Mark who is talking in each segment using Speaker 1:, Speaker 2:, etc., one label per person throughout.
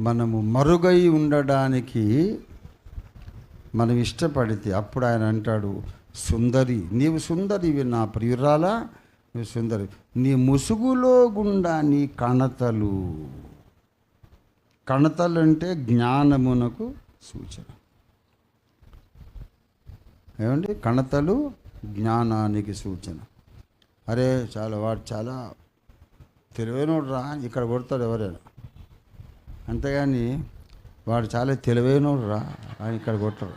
Speaker 1: మనము మరుగై ఉండడానికి మనం ఇష్టపడితే అప్పుడు ఆయన అంటాడు సుందరి నీవు సుందరివి నా ప్రియురాలా? నువ్వు సుందరి. నీ ముసుగులో గుండా నీ కణతలు. కణతలు అంటే జ్ఞానమునకు సూచన. ఏమండి? కణతలు జ్ఞానానికి సూచన. అరే చాలా వాడు చాలా తెలివైనడు రా ఇక్కడ కొడతాడు ఎవరైనా. అంతేగాని వాడు చాలా తెలివైనోడు రా. ఆయన ఇక్కడ కొట్టరు.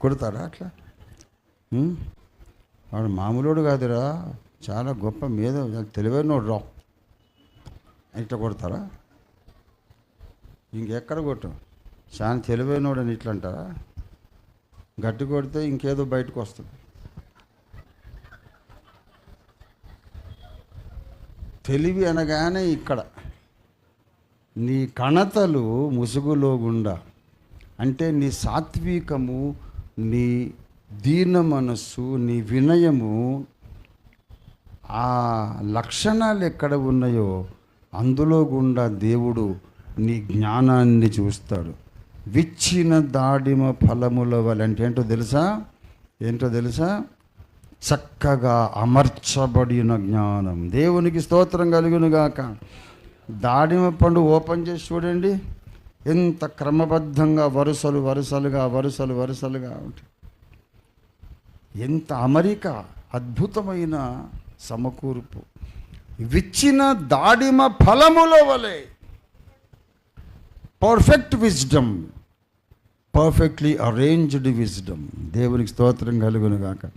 Speaker 1: కొడతారా అట్లా? వాడు మామూలుడు కాదురా. చాలా గొప్ప మీద తెలివైనోడు రా. ఇట్లా కొడతారా? ఇంకెక్కడ కొట్టం? చాలా తెలివైనోడు అని ఇట్లా అంటారా గట్టి కొడితే ఇంకేదో బయటకు వస్తుంది. తెలివి అనగానే ఇక్కడ. నీ కణతలు ముసుగులో గుండా. అంటే నీ సాత్వికము నీ దీన మనస్సు నీ వినయము ఆ లక్షణాలు ఎక్కడ ఉన్నాయో అందులో గుండా దేవుడు నీ జ్ఞానాన్ని చూస్తాడు. విచ్చిన దాడిమ ఫలముల వల్ల అంటే ఏంటో తెలుసా? ఏంటో తెలుసా? చక్కగా అమర్చబడిన జ్ఞానం. దేవునికి స్తోత్రం కలుగునుగాక. దాడిమ పండు ఓపెన్ చేసి చూడండి. ఎంత క్రమబద్ధంగా వరుసలు వరుసలుగా వరుసలు వరుసలుగా ఉంటాయి ఎంత అమరిక అద్భుతమైన సమకూర్పు. విచ్చిన దాడిమ ఫలముల వలె perfect wisdom perfectly arranged wisdom దేవునికి స్తోత్రం కలుగునుగాక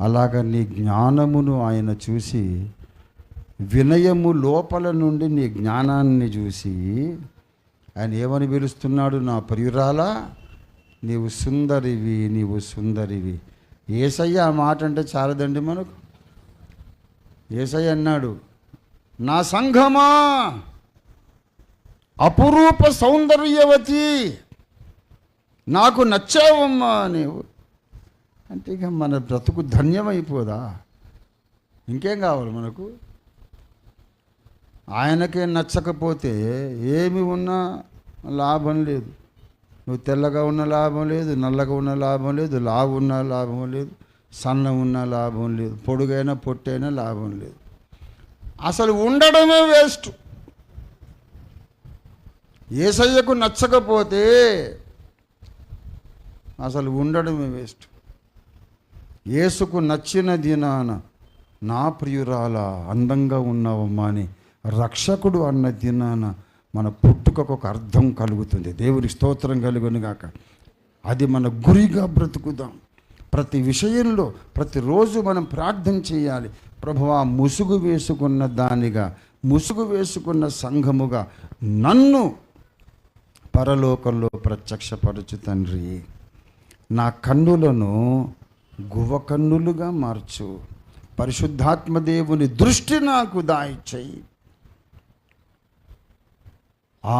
Speaker 1: అలాగ నీ జ్ఞానమును ఆయన చూసి వినయము లోపల నుండి నీ జ్ఞానాన్ని చూసి ఆయన ఏమని పిలుస్తున్నాడు? నా ప్రియురాలా నీవు సుందరివి నీవు సుందరివి. ఏసయ్య ఆ మాట అంటే చాలదండి మనకు. ఏసయ్య అన్నాడు నా సంఘమా అపురూప సౌందర్యవతి నాకు నచ్చావమ్మా నీవు. అంటే ఇక మన బ్రతుకు ధన్యమైపోదా? ఇంకేం కావాలి మనకు? ఆయనకే నచ్చకపోతే ఏమి ఉన్నా లాభం లేదు. నువ్వు తెల్లగా ఉన్న లాభం లేదు నల్లగా ఉన్న లాభం లేదు లావు ఉన్న లాభం లేదు సన్న ఉన్న లాభం లేదు పొడుగైనా పొట్టైనా లాభం లేదు. అసలు ఉండడమే వేస్ట్. ఏసయ్యకు నచ్చకపోతే అసలు ఉండడమే వేస్ట్. ఏసుకు నచ్చిన దినాన నా ప్రియురాల అందంగా ఉన్నావమ్మా అని రక్షకుడు అన్న దినాన మన పుట్టుకకు ఒక అర్థం కలుగుతుంది. దేవుని స్తోత్రం కలుగును గాక అది మన గురిగా బ్రతుకుదాం. ప్రతి విషయంలో ప్రతిరోజు మనం ప్రార్థన చేయాలి. ప్రభువా ముసుగు వేసుకున్న దానిగా ముసుగు వేసుకున్న సంఘముగా నన్ను పరలోకంలో ప్రత్యక్షపరచు తండ్రి. నా కన్నులను గువ కన్నులుగా మార్చు. పరిశుద్ధాత్మ దేవుని దృష్టి నాకు దాయిచ్చేయి ఆ